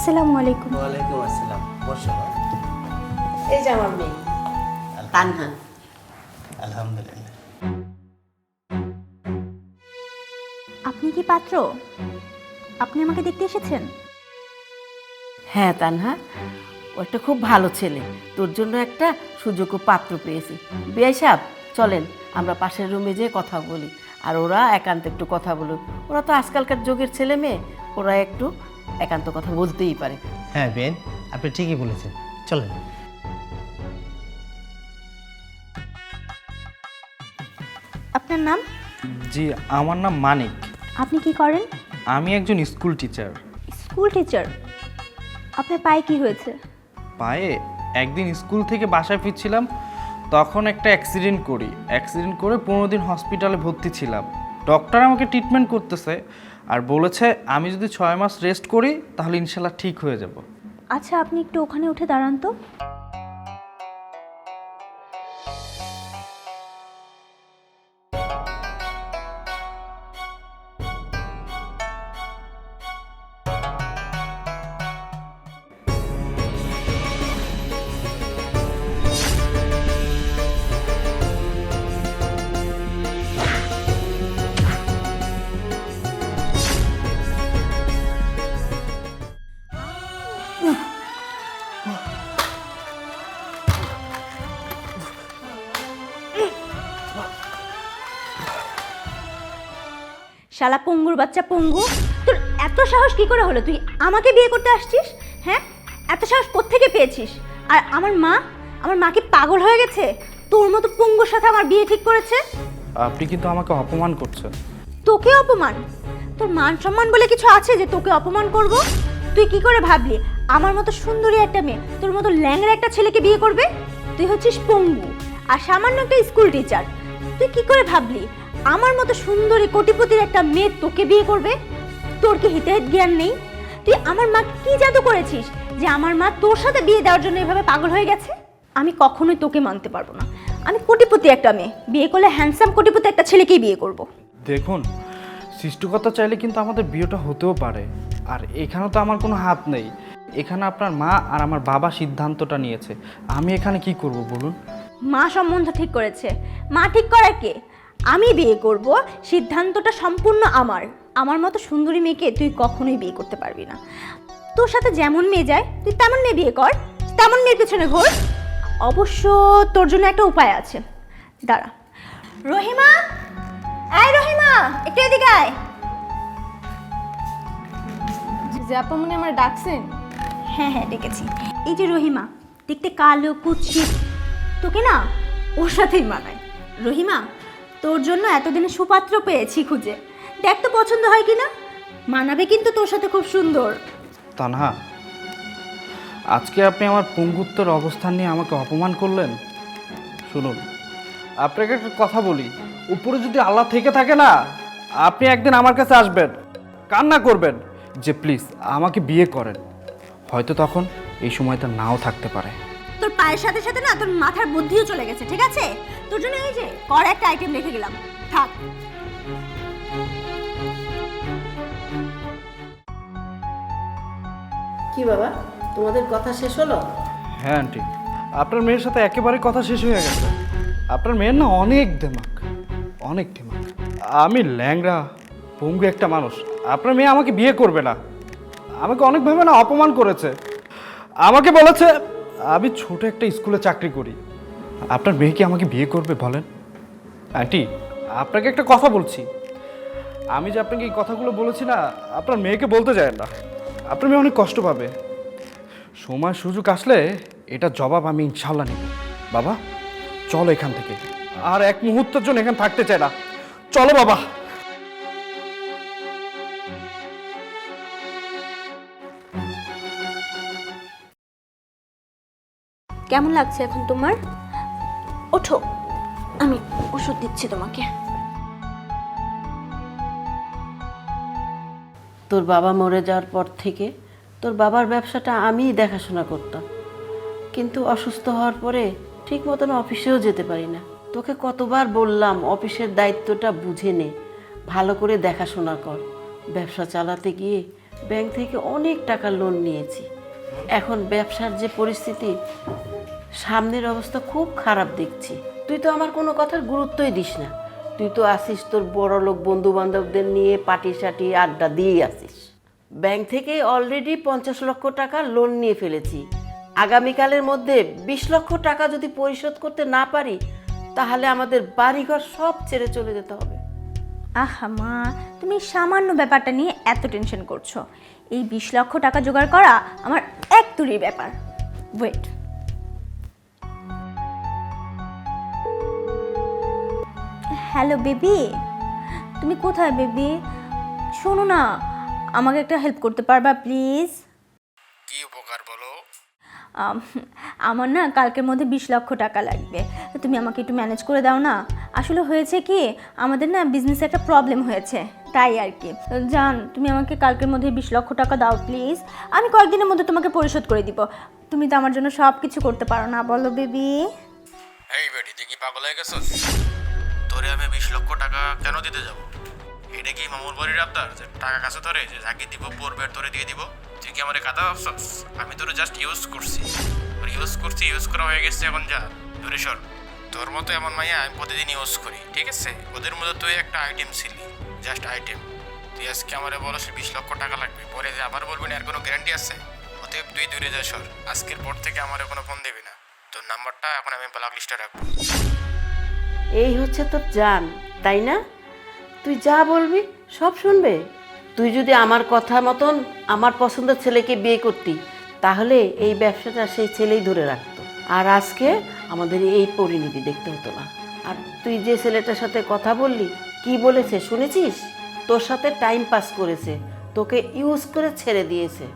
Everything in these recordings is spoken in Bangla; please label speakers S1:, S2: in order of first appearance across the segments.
S1: আসসালামু আলাইকুম।
S2: ওয়ালাইকুম আসসালাম। বসো।
S3: এই যে আমার মেয়ে। তানহা।
S2: আলহামদুলিল্লাহ।
S1: আপনি কি পাত্র? আপনি আমাকে দেখতে এসেছেন?
S3: হ্যাঁ তানহা। ও একটা খুব ভালো ছেলে। তোর জন্য একটা সুযোগ্য পাত্র পেয়েছি। বিয়াই সাহেব চলেন আমরা পাশের রুমে যেয়ে কথা বলি। আর ওরা একান্ত একটু কথা বলুক। ওরা তো আজকালকার যুগের ছেলে মেয়ে। ওরা একটু একান্ত কথা বলতেই পারে।
S2: হ্যাঁ বেন আপনি ঠিকই বলেছেন। চলেন।
S1: আপনার নাম?
S4: জি আমার নাম মানিক।
S1: আপনি কি করেন?
S4: আমি একজন স্কুল টিচার।
S1: School teacher? আপনার পায়ে কি হয়েছে?
S4: পায়ে? একদিন স্কুল থেকে বাসায় ফিরছিলাম তখন একটা অ্যাক্সিডেন্ট করি। অ্যাক্সিডেন্ট করে পনেরো দিন হসপিটালে ভর্তি ছিলাম। ডক্টর আমাকে ট্রিটমেন্ট করতেছে আর বলেছে, আমি যদি ছয় মাস রেস্ট করি, তাহলে ইনশাল্লাহ ঠিক হয়ে যাব।
S1: আচ্ছা আপনি একটু ওখানে উঠে দাঁড়ান তো। শালা পঙ্গুর বাচ্চা পঙ্গু। তোর এত সাহস কি করে হলো? তুই আমাকে বিয়ে করতে আসছিস? হ্যাঁ? এত সাহস কোত্থেকে পেয়েছিস? আর আমার মা? আমার মা কি পাগল হয়ে গেছে? তোর মতো পঙ্গুর সাথে আমার বিয়ে ঠিক করেছে?
S4: আপনি কিন্তু আমাকে অপমান করছেন।
S1: তোকে অপমান? তোর মান সম্মান বলে কিছু আছে যে তোকে অপমান করব? তুই কি করে ভাবলি? আমার মতো সুন্দরী একটা মেয়ে তোর মতো ল্যাংড়া একটা ছেলেকে বিয়ে করবে? তুই হচ্ছিস পঙ্গু আর সামান্য একটা স্কুল টিচার তুই কি করে ভাবলি? আমার মতো সুন্দরী কোটিপতির একটা মেয়ে তোকে বিয়ে করবে? তোর কি হিতাহিত জ্ঞান নেই? তুই আমার মা কি জাদু করেছিস যে আমার মা তোর সাথে বিয়ে দেওয়ার জন্য এভাবে পাগল হয়ে গেছে? আমি কখনোই তোকে মানতে পারব না। আমি কোটিপতি একটা মেয়ে। বিয়ে করলে হ্যান্ডসাম কোটিপতি একটা ছেলেকেই বিয়ে করব।
S4: দেখুন সৃষ্টিকর্তা চাইলে কিন্তু আমাদের বিয়েটা হতেও পারে। আর এখানে তো আমার কোনো হাত নেই। এখানে আপনার মা আর আমার বাবা সিদ্ধান্তটা নিয়েছে। আমি এখানে কি করব বলুন?
S1: মা সম্বন্ধ ঠিক করেছে। মা ঠিক করার কে? আমি বিয়ে করব সিদ্ধান্তটা সম্পূর্ণ আমার। আমার মতো সুন্দরী মেয়েকে তুই কখনোই বিয়ে করতে পারবি না। তোর সাথে যেমন মেয়ে যায় তুই তেমন মেয়ে বিয়ে কর। তেমন মেয়ের পেছনে ঘোর। অবশ্য তোর জন্য একটা উপায় আছে। দাঁড়া। রহিমা! আয় রহিমা! একটু এদিকে আয়।
S5: যে আপা মনে আমার ডাকছেন?
S1: হ্যাঁ হ্যাঁ ডেকেছি। এই যে রহিমা দেখতে কালো কুৎসিত। তোকে না ওর সাথেই মানায়। রহিমা তোর জন্য এতদিন সুপাত্র পেয়েছি খুঁজে। দেখ তো পছন্দ হয় কি না মানাবে কিন্তু তোর সাথে খুব সুন্দর।
S4: তানহা আজকে আপনি আমার পঙ্গুত্বের অবস্থান নিয়ে আমাকে অপমান করলেন? শুনুন আপনাকে একটা কথা বলি। উপরে যদি আল্লাহ থেকে থাকে না আপনি একদিন আমার কাছে আসবেন কান্না করবেন যে প্লিজ আমাকে বিয়ে করেন। হয়তো তখন এই সময়টা নাও থাকতে পারে।
S1: তোর পায়ের সাথে সাথে না তোর মাথার বুদ্ধিও চলে গেছে ঠিক আছে? তোর জন্য এই যে কর একটা আইটেম রেখে গেলাম। থাক।
S3: কি বাবা তোমাদের কথা শেষ হলো?
S4: হ্যাঁ আন্টি। আপনার মেয়ের সাথে একেবারে কথা শেষ হয়ে গেছে। আপনার মেয়ের না অনেক দেমাক অনেক দেমাক আমি ল্যাংরা পঙ্গু একটা মানুষ। আপনার মেয়ে আমাকে বিয়ে করবে না। আমাকে অনেকভাবে না অপমান করেছে। আমাকে বলেছে আমি ছোট একটা স্কুলে চাকরি করি। আপনার মেয়ে কি আমাকে বিয়ে করবে বলেন? আন্টি, আপনাকে একটা কথা বলছি। আমি যে আপনাকে এই কথাগুলো বলেছি না, আপনার মেয়েকে বলতে যায় না। আপনার মেয়ে অনেক কষ্ট পাবে। সময় সুযোগ আসলে এটা জবাব আমি ইনশাল্লাহ নেব। বাবা, চলো এখান থেকে। আর এক মুহূর্তের জন্য এখানে থাকতে চাই না। চলো বাবা।
S1: কেমন লাগছে এখন তোমার? ওঠো, আমি ওষুধ দিচ্ছি তোমাকে।
S3: তোর বাবা মরে যাওয়ার পর থেকে তোর বাবার ব্যবসাটা আমিই দেখাশোনা করতাম। কিন্তু অসুস্থ হওয়ার পরে ঠিক মতন অফিসেও যেতে পারি না। তোকে কতবার বললাম, অফিসের দায়িত্বটা বুঝে নে, ভালো করে দেখাশোনা কর। ব্যবসা চালাতে গিয়ে ব্যাংক থেকে অনেক টাকা লোন নিয়েছি। এখন ব্যবসার যে পরিস্থিতি সামনের অবস্থা খুব খারাপ দেখছি। তুই তো আমার কোনো কথার গুরুত্বই দিস না। তুই তো আসিস তোর বড় লোক বন্ধু বান্ধবদের নিয়ে পাটি সাটি আড্ডা দিয়েই আসিস। ব্যাংক থেকে অলরেডি পঞ্চাশ লক্ষ টাকা লোন নিয়ে ফেলেছি। আগামীকালের মধ্যে বিশ লক্ষ টাকা যদি পরিশোধ করতে না পারি, তাহলে আমাদের বাড়িঘর সব ছেড়ে চলে যেতে হবে।
S1: আহা মা, তুমি সামান্য ব্যাপারটা নিয়ে এত টেনশন করছ। এই বিশ লক্ষ টাকা জোগাড় করা আমার এক তুরির ব্যাপার। Wait hello baby? তুমি কোথায় বেবি? শোনো না আমাকে একটা হেল্প করতে পারবা প্লিজ?
S4: কি উপকার বলো?
S1: আমার না কালকের মধ্যে বিশ লক্ষ টাকা লাগবে। তুমি আমাকে একটু ম্যানেজ করে দাও না। আসলে হয়েছে কি আমাদের না বিজনেসে একটা প্রবলেম হয়েছে তাই আর কি। জান তুমি আমাকে কালকের মধ্যে বিশ লক্ষ টাকা দাও প্লিজ। আমি কয়েকদিনের মধ্যে তোমাকে পরিশোধ করে দিব। তুমি তো আমার জন্য সব কিছু করতে পারো না বলো বেবি।
S6: এই বেটি কি পাগল হয়ে গেছিস? তোরে আমি বিশ লক্ষ টাকা কেন দিতে যাব? এটা কি মামুর বাড়ির আবদার যে টাকা কাছে ধরে যে যাকে দিব পড়বে তোরে দিয়ে দিব? তুই কি আমার কাদা ভাবছস আমি তোরে জাস্ট ইউজ করছি। ইউজ করছি ইউজ করা হয়ে গেছে এখন যা। দূরে সর। তোর মতো এমন মাইয়া আমি প্রতিদিন ইউজ করি, ঠিক আছে? ওদের মধ্যে তুই একটা আইটেম ছিলি জাস্ট আইটেম তুই আজকে আমারে বলস বিশ লক্ষ টাকা লাগবে, পরে যে আবার বলবি না আর কোনো গ্যারান্টি আছে? অতএব তুই দূরে যা সর। আজকের পর থেকে আমার কোনো ফোন দিবি না। তোর নাম্বারটা এখন আমি ব্লক লিস্টে রাখব।
S3: এই হচ্ছে তোর জান, তাই না? তুই যা বলবি, সব শুনবে। তুই যদি আমার কথা মতন আমার পছন্দের ছেলেকে বিয়ে করতি, তাহলে এই ব্যবসাটা সেই ছেলেই ধরে রাখতো। আর আজকে আমাদের এই পরিণতি দেখতে হতো না। আর তুই যে ছেলেটার সাথে কথা বললি, কি বলেছে শুনেছিস? তোর সাথে টাইম পাস করেছে, তোকে ইউজ করে ছেড়ে দিয়েছে।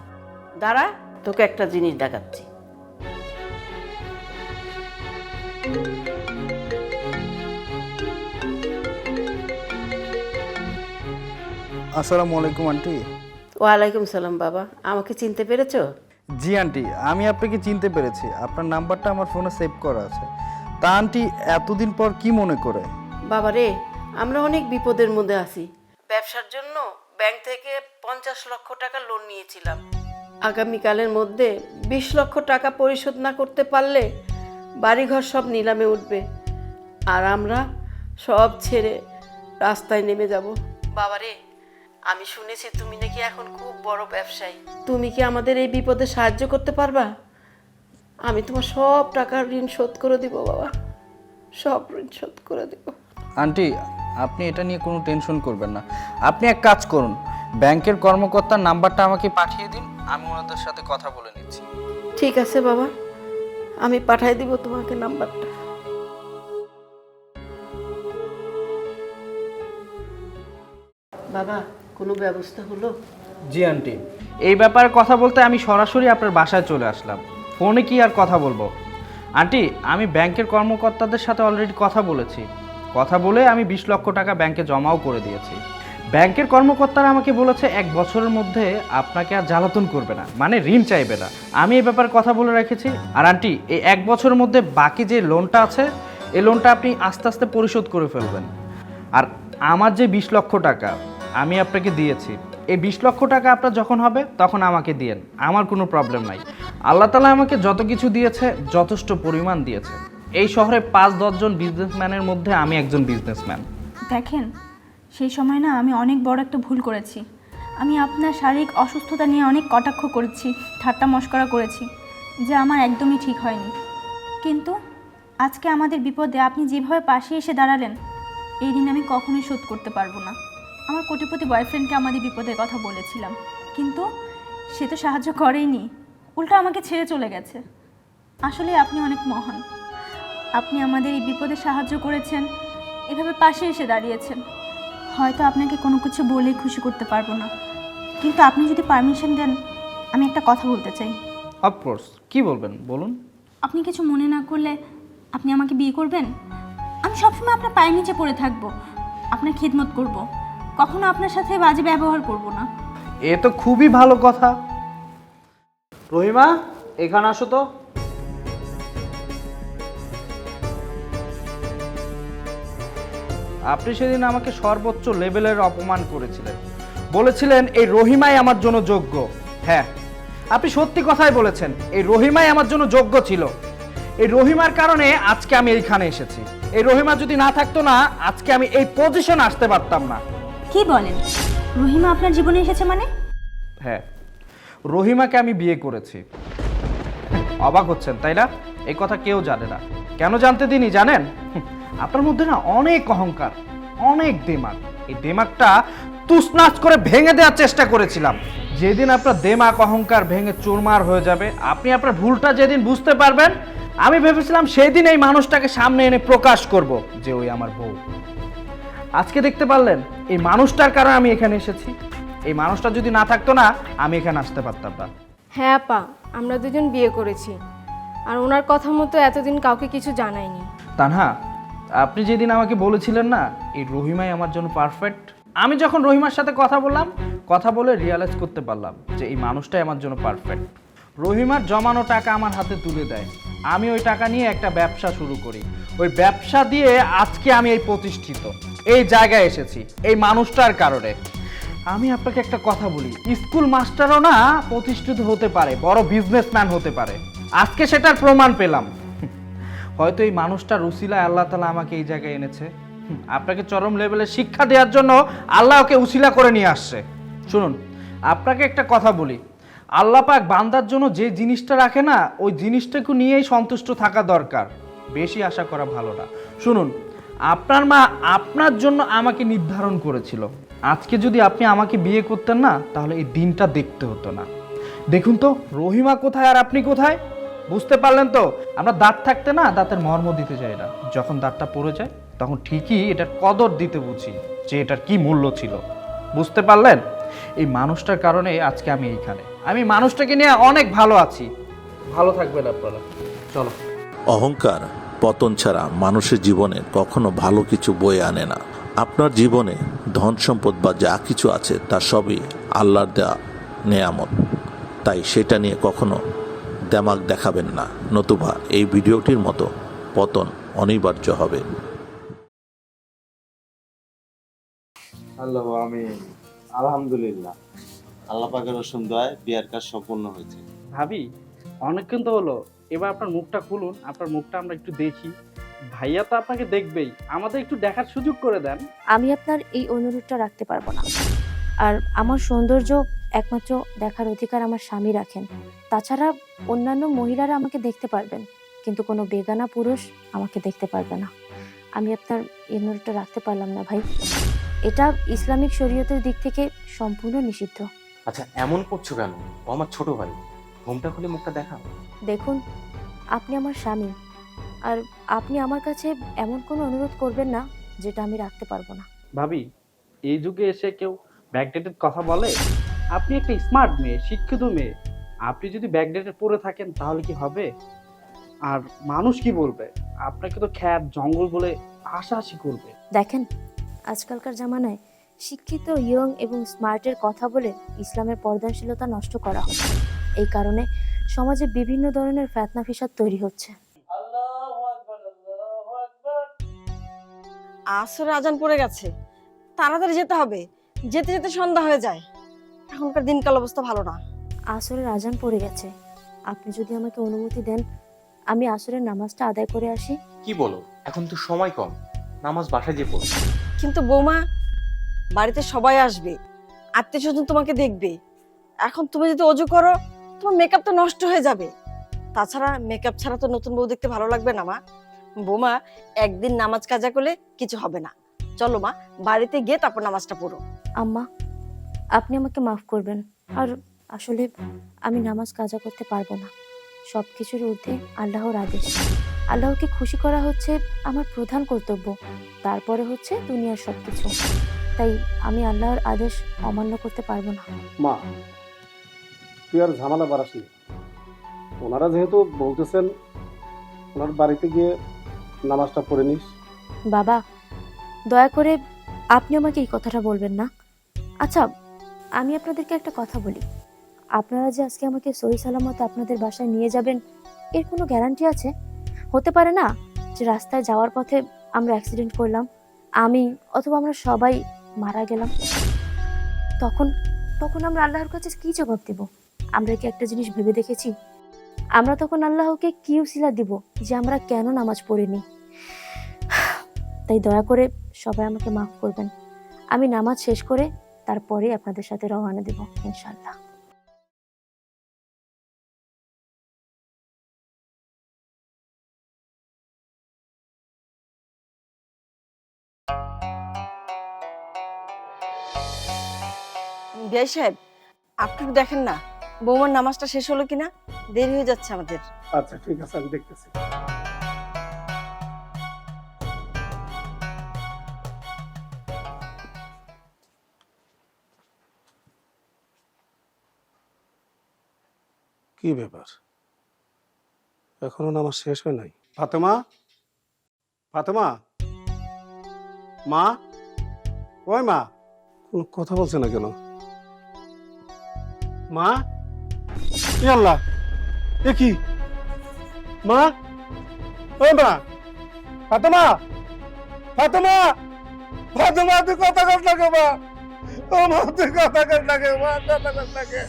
S3: দাঁড়া, তোকে একটা জিনিস দেখাচ্ছি।
S4: আসসালামু আলাইকুম আন্টি।
S3: ওয়ালাইকুম সালাম বাবা। আমাকে চিনতে পেরেছ?
S4: জি আন্টি আমি আপনাকে চিনতে পেরেছি। আপনার নাম্বারটা আমার ফোনে সেভ করা আছে। তা আন্টি এতদিন পর কি মনে করে?
S3: বাবা রে আমরা অনেক বিপদের মধ্যে আছি। ব্যবসার জন্য ব্যাংক থেকে পঞ্চাশ লক্ষ টাকা লোন নিয়েছিলাম। আগামীকালের মধ্যে বিশ লক্ষ টাকা পরিশোধ না করতে পারলে বাড়িঘর সব নিলামে উঠবে। আর আমরা সব ছেড়ে রাস্তায় নেমে যাব। বাবা রে আমি শুনেছি তুমি নাকি এখন খুব বড় ব্যবসায়ী। তুমি কি আমাদের এই বিপদে সাহায্য করতে পারবা? আমি তোমার সব টাকার ঋণ শোধ করে দিব বাবা। সব ঋণ শোধ করে দিব।
S4: আন্টি আপনি এটা নিয়ে কোনো টেনশন করবেন না। আপনি এক কাজ করুন ব্যাংকের কর্মকর্তার নাম্বারটা আমাকে পাঠিয়ে দিন আমি ওনাদের সাথে কথা বলে নিচ্ছি।
S3: ঠিক আছে বাবা। আমি পাঠিয়ে দিব তোমাকে নাম্বারটা। বাবা কোনো ব্যবস্থা হলো?
S4: জি, আন্টি। এই ব্যাপারে কথা বলতে আমি সরাসরি আপনার বাসায় চলে আসলাম। ফোনে কি আর কথা বলব? আন্টি, আমি ব্যাংকের কর্মকর্তাদের সাথে অলরেডি কথা বলেছি। কথা বলে আমি বিশ লক্ষ টাকা ব্যাংকে জমাও করে দিয়েছি। ব্যাংকের কর্মকর্তারা আমাকে বলেছে, এক বছরের মধ্যে আপনাকে আর জ্বালাতন করবে না। মানে ঋণ চাইবে না। আমি এই ব্যাপারে কথা বলে রেখেছি। আর আন্টি, এই এক বছরের মধ্যে বাকি যে লোনটা আছে, এই লোনটা আপনি আস্তে আস্তে পরিশোধ করে ফেলবেন। আর আমার যে বিশ লক্ষ টাকা আমি আপনাকে দিয়েছি। এই বিশ লক্ষ টাকা আপনার যখন হবে, তখন আমাকে দিয়েন। আমার কোনো প্রবলেম নাই। আল্লাহ তালা আমাকে যত কিছু দিয়েছে, যথেষ্ট পরিমাণ দিয়েছে। এই শহরে পাঁচ দশজন বিজনেসম্যানের মধ্যে আমি একজন বিজনেসম্যান
S1: দেখেন, সেই সময় না আমি অনেক বড় একটা ভুল করেছি। আমি আপনার শারীরিক অসুস্থতা নিয়ে অনেক কটাক্ষ করেছি, ঠাট্টা মস্করা করেছি, যা আমার একদমই ঠিক হয়নি। কিন্তু আজকে আমাদের বিপদে আপনি যেভাবে পাশে এসে দাঁড়ালেন, এই ঋণ আমি কখনোই শোধ করতে পারব না। আমার কোটিপতি বয়ফ্রেন্ডকে আমাদের বিপদের কথা বলেছিলাম। কিন্তু সে তো সাহায্য করেইনি। উল্টো আমাকে ছেড়ে চলে গেছে। আসলে আপনি অনেক মহান। আপনি আমাদের এই বিপদে সাহায্য করেছেন। এভাবে পাশে এসে দাঁড়িয়েছেন। হয়তো আপনাকে কোনো কিছু বলে খুশি করতে পারব না। কিন্তু আপনি যদি পারমিশন দেন আমি একটা কথা বলতে চাই।
S4: অফকোর্স কি বলবেন? বলুন।
S1: আপনি কিছু মনে না করলে আপনি আমাকে বিয়ে করবেন? আমি সবসময় আপনার পায়ের নিচে পড়ে থাকব। আপনার খিদমত করব। কখনো আপনার সাথে বাজে ব্যবহার করব না।
S4: এ তো খুবই ভালো কথা। রহিমা, এখানে আসো তো। আপনি সেদিন আমাকে সর্বোচ্চ লেভেলের অপমান করেছিলেন। বলেছিলেন, এই রহিমাই আমার জন্য যোগ্য। হ্যাঁ আপনি সত্যি কথাই বলেছেন, এই রহিমাই আমার জন্য যোগ্য ছিল। এই রহিমার কারণে আজকে আমি এইখানে এসেছি। এই রহিমা যদি না থাকতো না, আজকে আমি এই পজিশন আসতে পারতাম না।
S1: কি বলেন? রহিমা আপনার জীবনে এসেছে মানে?
S4: হ্যাঁ। রহিমাকে আমি বিয়ে করেছি। অবাক হচ্ছেন, তাই না? এই কথা কেউ জানে না। কেন জানতে দিনই জানেন? আপনার মধ্যে না অনেক অহংকার, অনেক দেমাগ এই দেমাগটা তুসনাচ করে ভেঙে দেওয়ার চেষ্টা করেছিলাম। যেদিন আপনার দেমাক অহংকার ভেঙে চুরমার হয়ে যাবে, আপনি আপনার ভুলটা যেদিন বুঝতে পারবেন, আমি ভেবেছিলাম সেই দিন এই মানুষটাকে সামনে এনে প্রকাশ করব যে ওই আমার বউ। আজকে দেখতে পারলেন এই মানুষটার কারণে আমি এখানে এসেছি। এই মানুষটা যদি না থাকতো না আমি এখানে আসতে পারতাম না।
S5: হ্যাঁ আপা আমরা দুজন বিয়ে করেছি। আর ওনার কথা মতো এতদিন কাউকে কিছু জানাইনি।
S4: তানহা আপনি যেদিন আমাকে বলেছিলেন না এই রহিমাই আমার জন্য পারফেক্ট আমি যখন রহিমার সাথে কথা বললাম কথা বলে রিয়ালাইজ করতে পারলাম যে এই মানুষটাই আমার জন্য পারফেক্ট রহিমার জমানো টাকা আমার হাতে তুলে দেয়। আমি ওই টাকা নিয়ে একটা ব্যবসা শুরু করি। ওই ব্যবসা দিয়ে আজকে আমি এই প্রতিষ্ঠিত। এই জায়গায় এসেছি, এই মানুষটার কারণে। আমি আপনাকে একটা কথা বলি, স্কুল মাস্টারও না প্রতিষ্ঠিত হতে পারে, বড় বিজনেসম্যান হতে পারে। আজকে সেটার প্রমাণ পেলাম। হয়তো এই মানুষটা রুসিলায় আল্লাহ তালা আমাকে এই জায়গায় এনেছে। আপনাকে চরম লেভেলে শিক্ষা দেওয়ার জন্য আল্লাহ ওকে উসিলা করে নিয়ে আসছে। শুনুন, আপনাকে একটা কথা বলি, আল্লাহ পাক বান্দার জন্য যে জিনিসটা রাখে না, ওই জিনিসটাকে নিয়েই সন্তুষ্ট থাকা দরকার। বেশি আশা করা ভালো না। শুনুন আপনার মা আপনার জন্য আমাকে নির্ধারণ করেছিল। আজকে যদি আপনি আমাকে বিয়ে করতেন না, তাহলে এই দিনটা দেখতে হতো না। দেখুন তো, রহিমা কোথায় আর আপনি কোথায়? বুঝতে পারলেন তো? আমরা দাঁত থাকতে না দাঁতের মর্ম দিতে চাই না। যখন দাঁতটা পড়ে যায়, তখন ঠিকই এটার কদর দিতে বুঝি যে এটার কি মূল্য ছিল। বুঝতে পারলেন? এই মানুষটার কারণে আজকে আমি এইখানে। আমি মানুষটাকে নিয়ে অনেক ভালো আছি। ভালো থাকবেন আপনারা। চলো।
S7: অহংকার পতন ছাড়া মানুষের জীবনে কখনো ভালো কিছু বয়ে আনে না। আপনার জীবনে ধন সম্পদ বা যা কিছু আছে তা সবই আল্লাহর দেয়া নেয়ামত। তাই সেটা নিয়ে কখনো দেমাগ দেখাবেন না। নতুবা এই ভিডিওটির মতো পতন অনিবার্য হবে।
S8: আল্লাহ আমি আলহামদুলিল্লাহ। আল্লাহ পাকের অসীম দয় বিয়ার কাজ সম্পূর্ণ হয়েছে।
S4: ভাবি অনেকক্ষণ তো হলো। এবার আপনার মুখটা খুলুন আপনার মুখটা আমরা একটু দেখি। ভাইয়া তো আপনাকে দেখবেই আমাদের একটু দেখার সুযোগ করে দেন।
S9: আমি আপনার এই অনুরোধটা রাখতে পারব না। আর আমার সৌন্দর্য একমাত্র দেখার অধিকার আমার স্বামী রাখেন। তাছাড়া অন্যান্য মহিলারা আমাকে দেখতে পারবেন কিন্তু কোনো বেগানা পুরুষ আমাকে দেখতে পারবে না। আমি আপনার এই অনুরোধটা রাখতে পারলাম না ভাই। এটা ইসলামিক শরীয়তের দিক থেকে সম্পূর্ণ নিষিদ্ধ।
S10: আচ্ছা এমন করছ কেন? ও আমার ছোট ভাই। ঘুমটা খুলে মুখটা দেখা
S9: দেখুন আপনি আমার স্বামী। আর আপনি আমার কাছে এমন কোনো অনুরোধ করবেন না যেটা আমি রাখতে পারব না।
S4: ভাবি এই যুগে এসে কেউ ব্যাকডেটেড কথা বলে? আপনি একটা স্মার্ট মেয়ে শিক্ষিত মেয়ে। আপনি যদি ব্যাকডেটেড পড়ে থাকেন তাহলে কি হবে? আর মানুষ কি বলবে? আপনাকে তো খ্যাত জঙ্গল বলে হাসাহাসি করবে।
S9: দেখেন আজকালকার জামানায় শিক্ষিত ইয়ং এবং স্মার্টের কথা বলে ইসলামের পর্দাশীলতা নষ্ট করা হচ্ছে। এই কারণে সমাজে বিভিন্ন ধরনের ফ্যাতনা ফিসাদ তৈরি হচ্ছে।
S11: আসরে আজান পড়ে গেছে। তাড়াতাড়ি যেতে হবে। যেতে যেতে সন্ধ্যা হয়ে যায়। এখনকার দিনকাল অবস্থা ভালো না।
S9: আসরের আজান পড়ে গেছে। আপনি যদি আমাকে অনুমতি দেন আমি আসরের নামাজটা আদায় করে আসি।
S10: কি বলো? এখন তো সময় কম। নামাজ বাসায় যে পড়ো।
S11: কিন্তু বৌমা বাড়িতে সবাই আসবে। আত্মীয় স্বজন তোমাকে দেখবে। এখন তুমি যদি অজু করো তোমার মেকআপ তো নষ্ট হয়ে যাবে। তাছাড়া মেকআপ ছাড়া তো নতুন বউ দেখতে ভালো লাগবে না মা। বৌমা একদিন নামাজ কাজা করলে কিছু হবে না। চলো মা বাড়িতে গিয়ে তারপর নামাজটা পড়ো।
S9: আম্মা আপনি আমাকে মাফ করবেন। আর আসলে আমি নামাজ কাজা করতে পারব না। সব কিছুর ঊর্ধ্বে আল্লাহর আদেশ। আল্লাহকে খুশি করা হচ্ছে আমার প্রধান কর্তব্য। তারপরে হচ্ছে দুনিয়ার সব কিছু তাই আমি আল্লাহর আদেশ অমান্য করতে পারব না।
S8: মা তুই আর ঝামেলা বাড়াসনি। ওনারা যেহেতু বলতেছেন, ওনার বাড়িতে গিয়ে নামাজটা পড়ে নিস।
S9: বাবা, দয়া করে আপনি আমাকে এই কথাটা বলবেন না। আচ্ছা আমি আপনাদেরকে একটা কথা বলি। আপনারা যে আজকে আমাকে সহি সালামত আপনাদের বাসায় নিয়ে যাবেন, এর কোনো গ্যারান্টি আছে? হতে পারে না যে রাস্তায় যাওয়ার পথে আমরা অ্যাক্সিডেন্ট করলাম, আমি অথবা আমরা সবাই মারা গেলাম। তখন তখন আমরা আল্লাহর কাছে কি জবাব দেব? আমরা কি একটা জিনিস ভেবে দেখেছি? আমরা তখন আল্লাহকে কি উসিলা দিব যে আমরা কেন নামাজ পড়িনি? তাই দয়া করে সবাই আমাকে মাফ করবেন। আমি নামাজ শেষ করে তারপরে আপনাদের সাথে রওনা দেব ইনশাল্লাহ
S11: বিয়াই সাহেব, আপনি দেখেন না বৌমার নামাজটা শেষ হলো কিনা? দেরি হয়ে যাচ্ছে আমাদের।
S8: আচ্ছা ঠিক আছে আমি দেখতেছি। কি ব্যাপার? এখনও নামাজ শেষ হয় নাই? ফাতেমা? ফাতেমা? মা? ওই মা। কোনো কথা বলছে না কেন? মা? এ আল্লাহ এ কি মা? ওই মা। ফাতেমা? ফাতেমা? ফাতেমা তুই কথা কর লাগে মা। ও মা তুই কথা কর লাগে মা কথা কর লাগে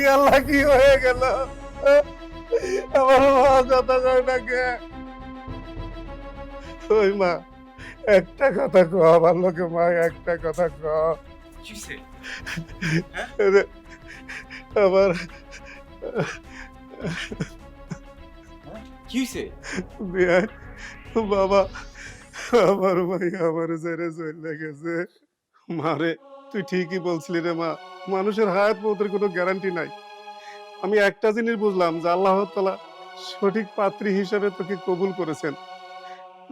S8: ই আল্লাহ কি হয়ে গেল? আমার মা কথা লাগে ওই মা একটা কথা কো আমার লোকে মা একটা কথা কো। আমার
S10: কি হয়েছে
S8: বিয়ার বাবা, আমার ভাই আমার ছেড়ে চলে গেছে। মারে, তুই ঠিকই বলছিলি রে মা, মানুষের হায়াত মতের কোনো গ্যারান্টি নাই। আমি একটা জিনিস বুঝলাম যে আল্লাহ তালা সঠিক পাত্রী হিসাবে তোকে কবুল করেছেন।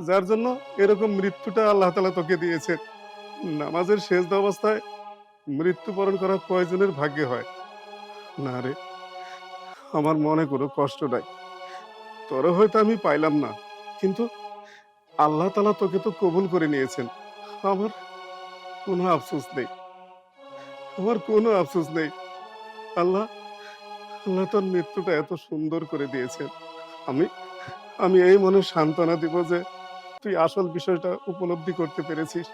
S8: যার জন্য এরকম মৃত্যুটা আল্লাহ তালা তোকে দিয়েছেন। নামাজের শেষ অবস্থায় মৃত্যুবরণ করা কয়জনের ভাগ্যে হয়। না রে আমার মনে কোনো কষ্ট নাই। তোর হয়তো আমি পাইলাম না, কিন্তু আল্লাহ তালা তোকে তো কবুল করে নিয়েছেন। আমার কোনো আফসোস নেই। আমার কোনো আফসোস নেই। আল্লাহ আল্লাহ তোর মৃত্যুটা এত সুন্দর করে দিয়েছেন। আমি আমি এই মনে সান্ত্বনা দিব যে তুই আসল বিষয়টা উপলব্ধি করতে পেরেছিস।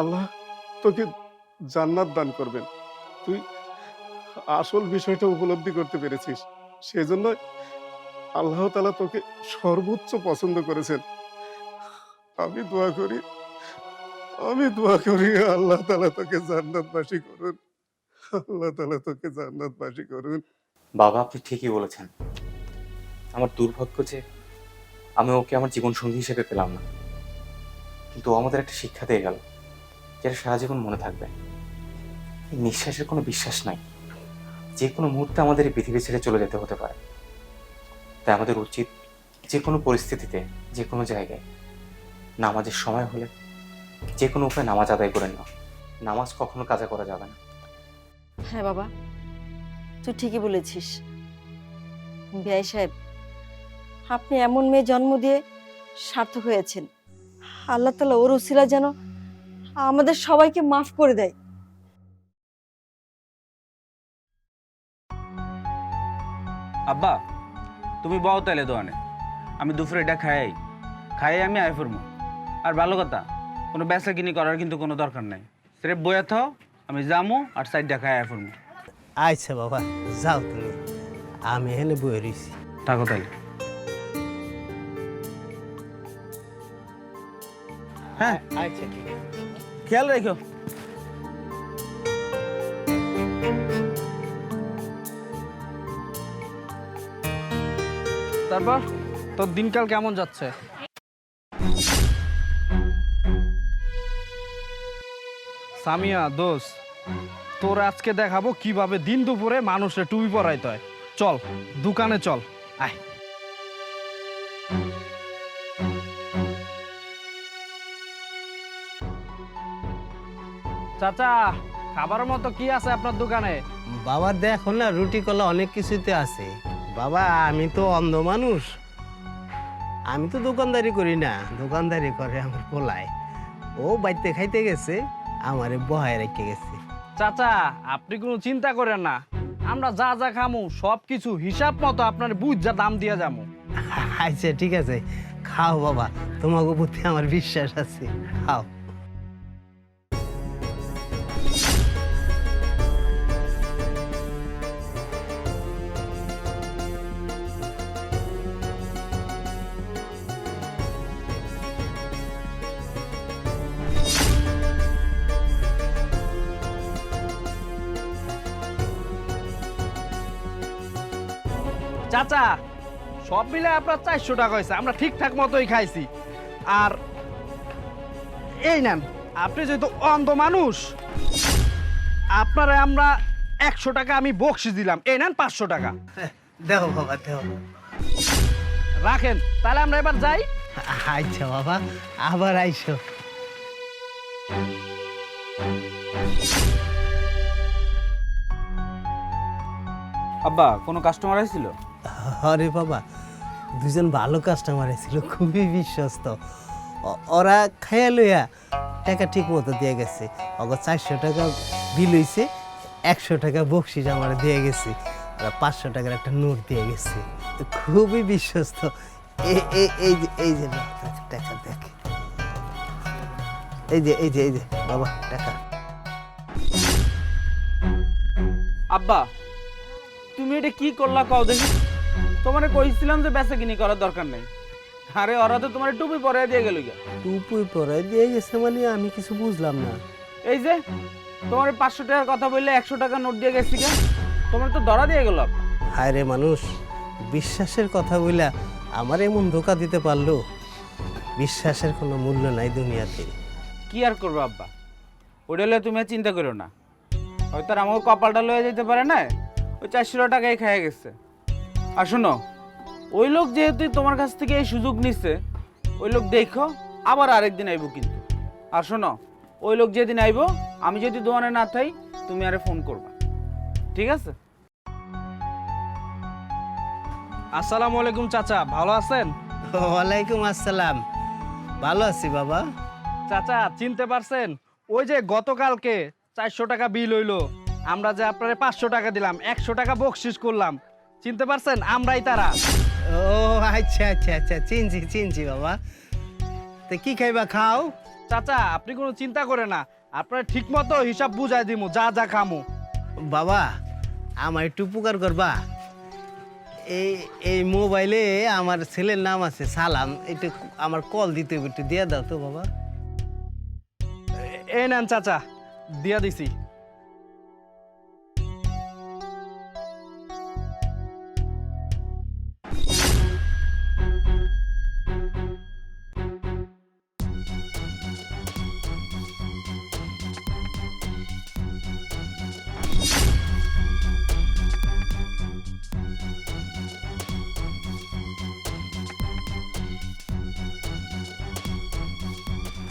S8: আল্লাহ তোকে জান্নাত দান করবেন। তুই আসল বিষয়টা উপলব্ধি করতে পেরেছিস। সেজন্য আল্লাহ তালা তোকে সর্বোচ্চ পছন্দ করেছেন। আমি দোয়া করি, আমি দোয়া করি আল্লাহ তালা তোকে জান্নাতবাসী করুন। আল্লাহ তালা তোকে জান্নাতবাসী করুন।
S10: বাবা, আপনি ঠিকই বলেছেন। আমার দুর্ভাগ্য যে আমি ওকে আমার জীবন সঙ্গী হিসেবে পেলাম না। কিন্তু আমাদের একটা শিক্ষা দিয়ে গেল, যেটা সারা জীবন মনে থাকবে। নিঃশ্বাসের কোনো বিশ্বাস নাই। যে কোনো মুহূর্তে আমাদের এই পৃথিবী ছেড়ে চলে যেতে হতে পারে। তাই আমাদের উচিত যে কোনো পরিস্থিতিতে যে কোনো জায়গায় নামাজের সময় হলে যে কোনো উপায়ে নামাজ আদায় করে নেওয়া নামাজ কখনো কাজা করা যাবে না।
S11: হ্যাঁ বাবা, তুই ঠিকই বলেছিস। বিয়াই সাহেব, আপনি এমন মেয়ে জন্ম দিয়ে সার্থক হয়েছেন আল্লাহ তালা ওর উসিলা যেন আমাদের সবাইকে মাফ করে দেয়।
S12: আব্বা তুমি বও তাইলে দোয়ানে। আমি দুপুরে এটা খাই খাই আমি আয় ফরমু। আর ভালো কথা কোনো বেচা কিনি করার কিন্তু কোনো দরকার নাই। সেরে বইয়া থাও আমি যামু আর সাইডটা খাই আয় ফরমু।
S2: আচ্ছা বাবা যাও তুমি। আমি এখানে বয়ে রয়েছি
S12: থাকো তাইলে হ্যাঁ।
S2: আচ্ছা ঠিক
S12: খেয়াল রেখো।
S4: তারপর? তোর দিনকাল কেমন যাচ্ছে? সামিয়া দোষ তোর আজকে দেখাবো কীভাবে দিন দুপুরে মানুষের টুপি পরাইতে হয়। চল, দোকানে চল, আয়। চাচা খাবার মতো কি আছে আপনার দোকানে?
S2: বাবা, দেখো না, রুটি কলা অনেক কিছুতে আছে। বাবা আমি তো অন্ধ মানুষ। আমি তো দোকানদারি করি না। দোকানদারি করে আমার পোলায়। ও বাড়িতে খাইতে গেছে আমারে বহায় রেখে গেছে।
S4: চাচা আপনি কোনো চিন্তা করেন না। আমরা যা যা খামু সব কিছু হিসাব মতো আপনার বুঝ যা দাম দিয়ে যাব
S2: আচ্ছা ঠিক আছে। খাও বাবা তোমাকে প্রতি আমার বিশ্বাস আছে। খাও।
S4: চাচা সব মিলে আপনার চারশো টাকা হয়েছে আমরা ঠিকঠাক মতোই খাইছি। আর এই নেন আপনি যেহেতু অন্ধ মানুষ আপনারা আমরা একশো টাকা আমি বকশিস দিলাম এই নেন পাঁচশো টাকা।
S2: দেখো বাবা দেখো।
S4: রাখেন তাহলে আমরা এবার যাই।
S2: আচ্ছা বাবা আবার আইসো।
S12: আব্বা কোনো কাস্টমার আসছিল
S2: আরে বাবা, দুজন ভালো কাস্টমার ছিল খুবই বিশ্বস্ত। ওরা খাইয়া লইয়া টাকা ঠিক মতো দিয়ে গেছে। অগর চারশো টাকা বিল হইছে, একশো টাকা বকশিস আমার দিয়ে গেছে ওরা পাঁচশো টাকার একটা নোট দিয়ে গেছে। খুবই বিশ্বস্ত। এই যে এই যে, টাকা এই যে এই যে এই যে, বাবা, টাকা।
S12: আব্বা, তুমি এটা কি করলা কও দেখি। তোমারে কইছিলাম যে বেচা কিনি করার দরকার নাই। আরে ওরা তো তোমার টুপি পরে দিয়ে গেল গিয়া।
S2: টুপি পরে দিয়ে গেছে মানে আমি কিছু বুঝলাম না।
S12: এই যে তোমার পাঁচশো টাকার কথা বললে একশো টাকা নোট দিয়ে গেছি কেন তোমার তো ধরা দিয়ে গেল।
S2: হায় রে মানুষ বিশ্বাসের কথা বইলা আমার এমন ধোকা দিতে পারল? বিশ্বাসের কোনো মূল্য নাই দুনিয়াতে।
S12: কি আর করব আব্বা? ওটা হলে তুমি আর চিন্তা করো না। হয়তো আর আমাকে কপালটা লয়ে যেতে পারে না? ওই চারশো টাকাই খেয়ে গেছে। আর শোনো ওই লোক যেহেতু তোমার কাছ থেকে এই সুযোগ নিচ্ছে ওই লোক দেখো আবার আরেকদিন আইবো কিন্তু। আর শোনো ওই লোক যেদিন আইবো আমি যদি দোকানে না থাই তুমি আরে ফোন করবা। ঠিক আছে?
S4: আসসালামু আলাইকুম চাচা ভালো আছেন?
S2: ওয়ালাইকুম আসসালাম। ভালো আছি বাবা।
S4: চাচা চিনতে পারছেন? ওই যে গতকালকে চারশো টাকা বিল হইল আমরা যে আপনারে পাঁচশো টাকা দিলাম একশো টাকা বকশিস করলাম চিনতে পারছেন? আমরাই তারা।
S2: ও আচ্ছা আচ্ছা আচ্ছা চিনছি চিনছি বাবা। তো কি খাইবা খাও?
S4: চাচা আপনি কোনো চিন্তা করে না। আপনার ঠিক মতো হিসাব বুঝাই দিমু যা যা খামু।
S2: বাবা আমার একটু উপকার করবা। এই এই মোবাইলে আমার ছেলের নাম আছে সালাম। একটু আমার কল দিতে হবে, একটু দিয়ে দাও তো বাবা।
S4: এ- এই নেন চাচা দিয়া দিছি।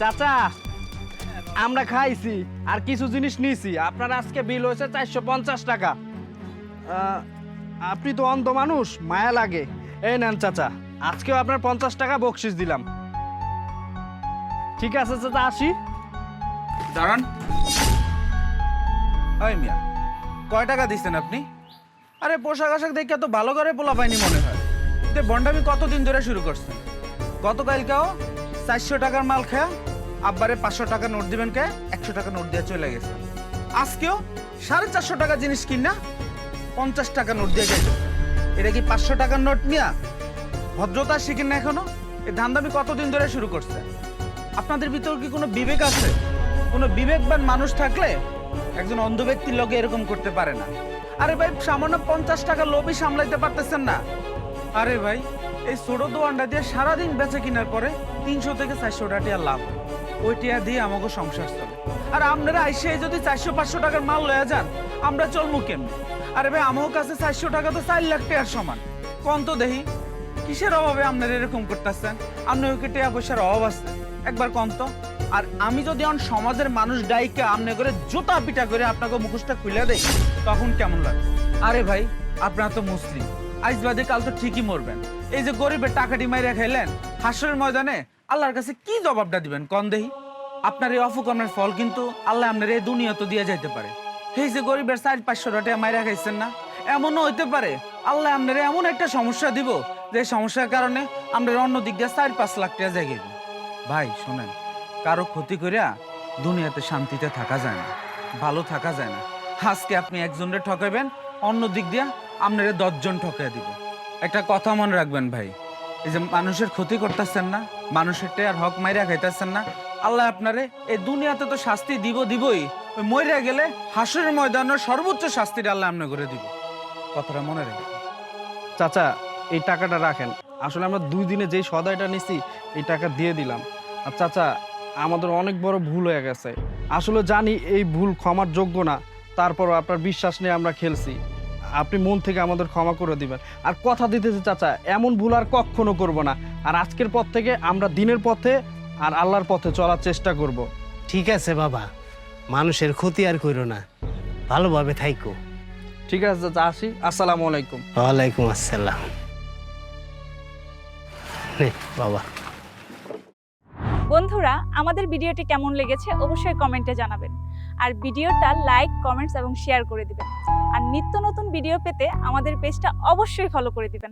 S4: চাচা, আমরা খাইছি আর কিছু জিনিস নিয়েছি আপনার আজকে বিল হয়েছে চারশো পঞ্চাশ টাকা। আপনি তো অন্ধ মানুষ, মায়া লাগে। এই নেন চাচা, আজকেও আপনার পঞ্চাশ টাকা বকশিস দিলাম। ঠিক আছে চাচা, আসি।
S12: দাঁড়ান। ওই মিয়া, কয় টাকা দিচ্ছেন আপনি? আরে, পোশাক আশাক দেখে তো ভালো করে পোলা পাইনি মনে হয়। বন্ডামি কতদিন ধরে শুরু করছেন? গতকালকেও চারশো টাকার মাল খেয়া আব্বারে পাঁচশো টাকা নোট দিবেন কে? একশো টাকা নোট দিয়ে চলে গেছে। আজকেও সাড়ে চারশো টাকা জিনিস কিনা, পঞ্চাশ টাকা নোট দিয়ে যাইতে এটা কি পাঁচশো টাকার নোট মিয়া? ভদ্রতা শিখেন না এখনও? এই ধান্দামি কতদিন ধরে শুরু করছে? আপনাদের ভিতর কি কোনো বিবেক আছে? কোনো বিবেকবান মানুষ থাকলে একজন অন্ধ ব্যক্তির লগে এরকম করতে পারে না। আরে ভাই, সামান্য পঞ্চাশ টাকা লোভই সামলাইতে পারতেছেন না। আরে ভাই, এই ছোট দোয়ানটা দিয়ে সারাদিন বেচে কেনার পরে তিনশো থেকে চারশো টাকা লাভ। হয়। ওই টিয়া দিয়ে আমাকে সংসার চলে। আর আপনারা আইসে যদি চারশো, পাঁচশো টাকার মাল লয়ে যান, আমরা চলমু কেমনি? আরে ভাই, আমার কাছে চারশো টাকা তো চার লাখ টাকার সমান। কোন তো দেখি, কিসের অভাবে আপনারা এরকম করতেছেন? আপনার ওকে টাকা পয়সার অভাব আছে। একবার কম তো। আর আমি যদি অন সমাজের মানুষ ডাইকে আমনে করে জুতা পিটা করে আপনাকে মুখোশটা খুলে দেই, তখন কেমন লাগে? আরে ভাই, আপনারা তো মুসলিম। আইজ বাদে কাল তো ঠিকই মরবেন। এই যে গরিবের টাকাটি মাইরা খাইলেন, হাসরের ময়দানে আল্লাহর কাছে কি জবাবটা দিবেন? কন দেহি আপনার এই অফকর্মের ফল কিন্তু আল্লাহ আপনার এই দুনিয়া তো দিয়ে যাইতে পারে। এই যে গরিবের চার পাঁচশো টাকা মাইরা খাইছেন না? এমনও হইতে পারে। আল্লাহ আপনার এমন একটা সমস্যা দিব যে সমস্যার কারণে আমরা অন্য দিক দিয়ে চার পাঁচ লাখ টাকা জায়গায় ভাই, শোনেন, কারও ক্ষতি করিয়া দুনিয়াতে শান্তিতে থাকা যায় না, ভালো থাকা যায় না। আজকে আপনি একজনের ঠকাইবেন, অন্য দিক দিয়া আপনারে দশজন ঠকাই দিব। একটা কথা মনে রাখবেন ভাই এই যে মানুষের ক্ষতি করতেছেন না, মানুষের আর হক মাইরা খাইতেছেন না, আল্লাহ আপনারে এই দুনিয়াতে তো শাস্তি দিব দিবই। ওই মইরা গেলে হাসরের ময়দানের সর্বোচ্চ শাস্তিটা আল্লাহ আপনি করে দিব। কথাটা মনে রাখবেন
S4: চাচা, এই টাকাটা রাখেন। আসলে আমরা দুই দিনে যেই সদাইটা নিছি, এই টাকা দিয়ে দিলাম। আর চাচা, আমাদের অনেক বড় ভুল হয়ে গেছে। আসলে জানি এই ভুল ক্ষমার যোগ্য না, তারপরও আপনার বিশ্বাস নিয়ে আমরা খেলছি। আপনি মন থেকে আমাদের ক্ষমা করে দিবেন। আর কথা দিতেছে চাচা এমন ভুল আর কখনো করব না। আর আজকের পর থেকে আমরা দিনের পথে আর আল্লাহর পথে চলার চেষ্টা করব।
S2: ঠিক আছে বাবা মানুষের ক্ষতি আর করো না। ভালোভাবে থাইকো।
S4: ঠিক আছে চাচা আসি। আসসালামু আলাইকুম।
S2: ওয়ালাইকুম আসসালাম। নে, বাবা।
S13: বন্ধুরা আমাদের ভিডিওটি কেমন লেগেছে অবশ্যই কমেন্টে জানাবেন। আর ভিডিওটা লাইক, কমেন্টস এবং শেয়ার করে দিবেন। আর নিত্য নতুন ভিডিও পেতে আমাদের পেজটা অবশ্যই ফলো করে দিবেন।